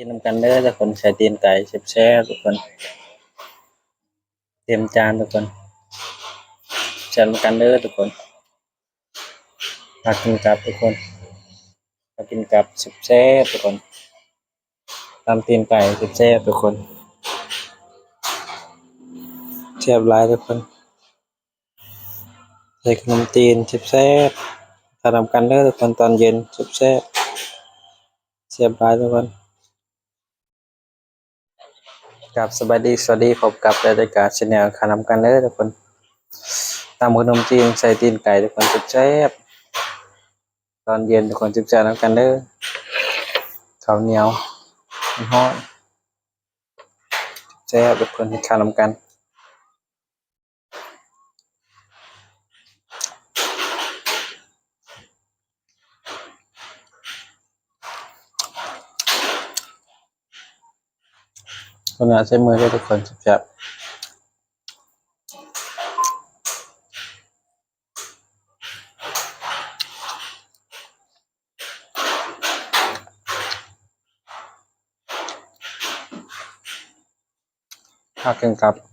กินนำกันเด้อทุกคนใส่ตีนไก่แซ่บๆทุกคน เตรียมจานทุกคนใส่นำกันเด้อทุกคนมากินกับทุกคนมากินกับแซ่บๆทุกคนตำตีนไก่แซ่บๆทุกคนแซ่บหลายทุกคนใส่ขนมจีนแซ่บๆทำกันเด้อทุกคนตอนเย็นแซ่บๆแซ่บหลายทุกคน กับสบายดีสวัสดีพบกับรายการชแนลขานำกันเลยทุกคนตามขนมจีนใส่ตีนไก่ทุกคนจุบแซ่บตอนเย็นทุกคนจุบแซ่บนำกันเด้อข้าวเหนียวฮ้อนแจ๊บทุกคนขานำกัน คนอาใช้มือได้ทุกคนจับจับหากเก่งกับ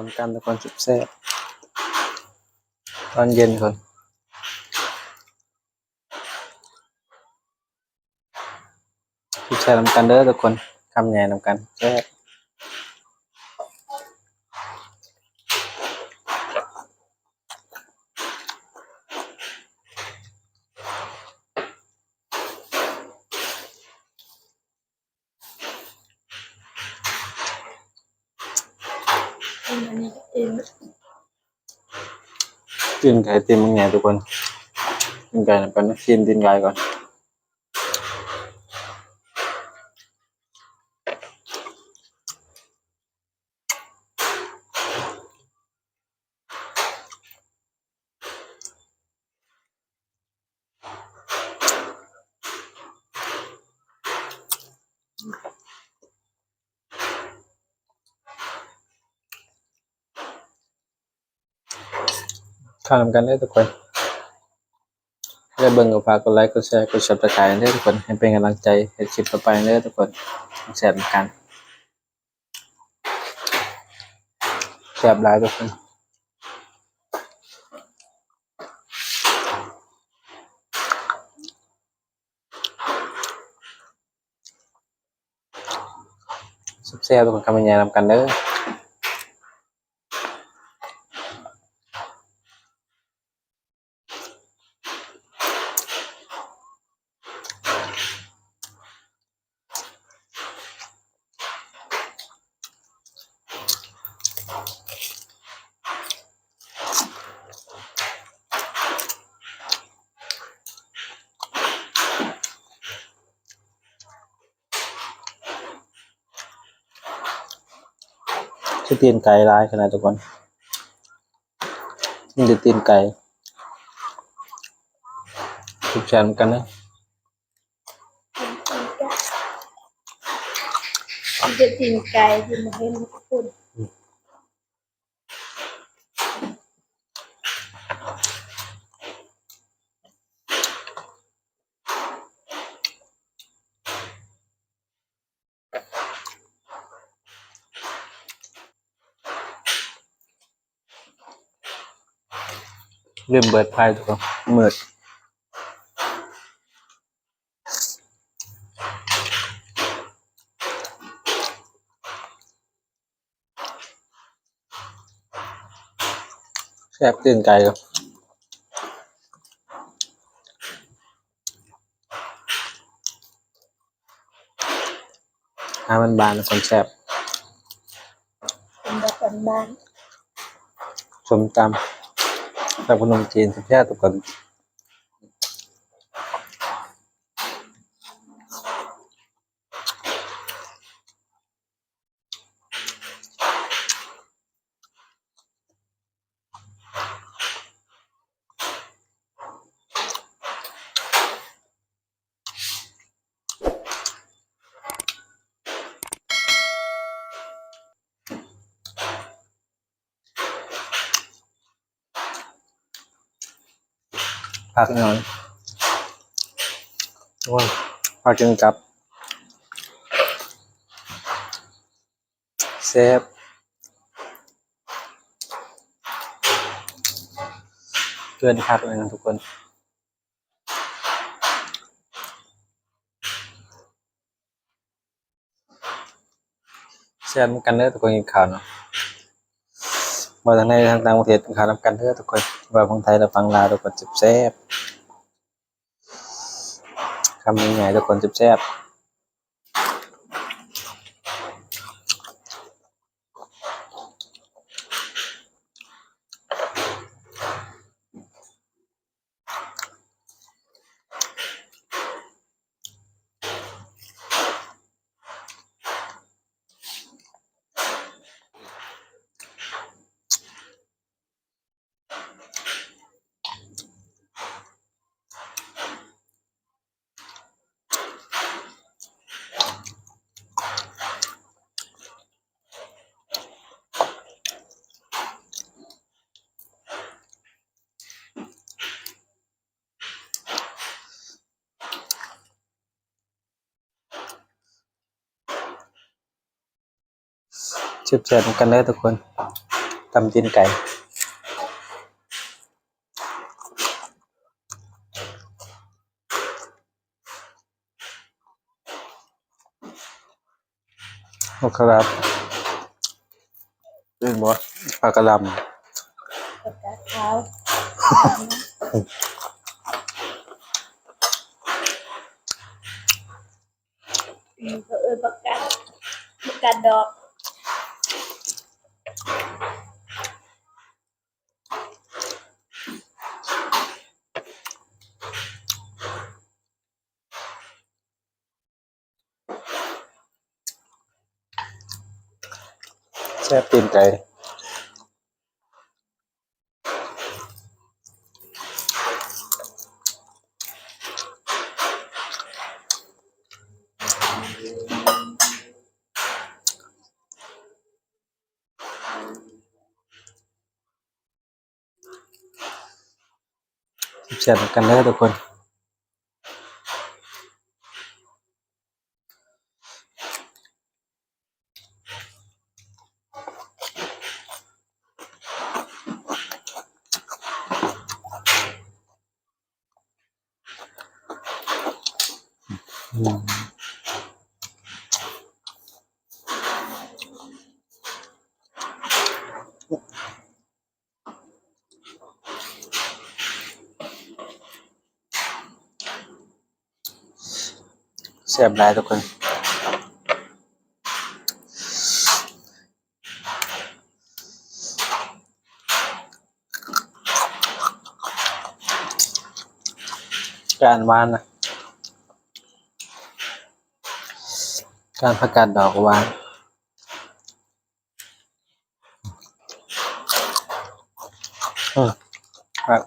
ทำกันทุกคนจุบแซ่บตอนเย็นคนจุบแซ่บนำกันเด้อทุกคนคำแหน่ทำกันแซ่บ ตีนไก่ตีนมังใหญ่ทุกคนตีนไก่นำกันนะกินตีนไก่ก่อน ข้าวนำกันเด้ทุกคนได้เบิ่งกับฝากกดไลค์กดแชร์กด subscribe เด้ทุกคนให้เป็นกำลังใจให้คลิปต่อไปเด้ทุกคนแชร์กันแชร์หลายทุกคนแซ่บๆทุกคนคำบรรยายนำกันเด้อ ชื่อตีนไก่ลายขนาดทุกคนนี่จะตีนไก่ทุกแชร์กันนะจะกินไก่ที่มาให้ลูกคุณ เริ่มเบิดไพ่ทุกคนมืดแซ่บตีนไก่ครับให้มันบานคนแซ่บเป็นแบบบ้านสมตำ กับขนมจีนสุดยอดทุกคน พักหน่อยว้าวพักกินกับเซฟเพื่อนพักเลยนะทุกคนแชร์กันเด้อทุกคนกินข้าวเนาะ ว่าทางในทางต่างประเทศขาวนำกันเถอะทุกคนว่าของไทยเราฟังลาวทุกคนจิบแซ่บคำนี้ไงทุกคนจิบแซ่บ จิบแซ่บนำกันเด้อทุกคนตำจีนไก่โอครับเป็นบ่ปลากระหลกระกาเท้ามีเขาเอ่ยประกาศประกาศดอกำ แซ่บตีนไก่จิบแซ่บนำกันเด้อทุกคนอืมแซ่บหลายทุกคน การวานนะ การประกาศดอกวานอืมครับ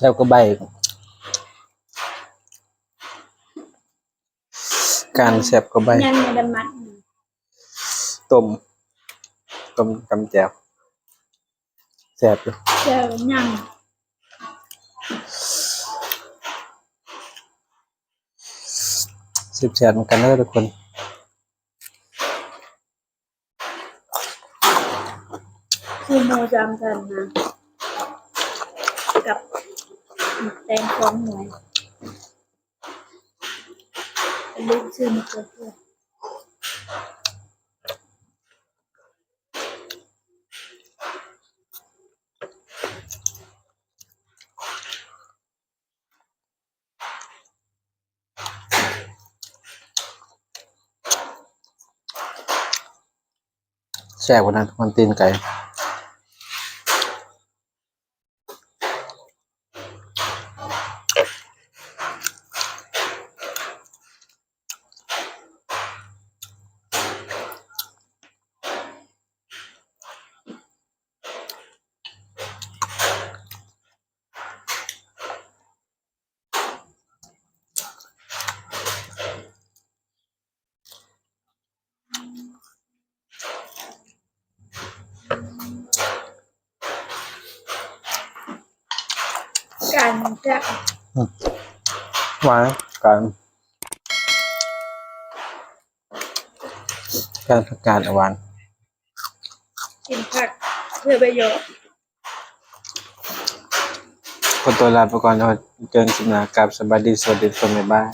แล้วก็ใบ การเสียบก็ใบยังไม่ได้มัดต้มต้มกำแจวแซ่บอยู่เจอยัง สิบแสนเหมือนกันนะทุกคนคือโมจำกันนะ กับแตงฟองหน่อยลูกชื่อมาเกิดขึ้น แช่บกว่านั้นมันตีนไก่ การจะหวานกันการประกาศหวานกินผักเพื่อประโยชน์คนตัวลาไปก่อนเจอกันคลิปหน้ากับสบายดีสวัสดีทุกคนบ๊ายบาย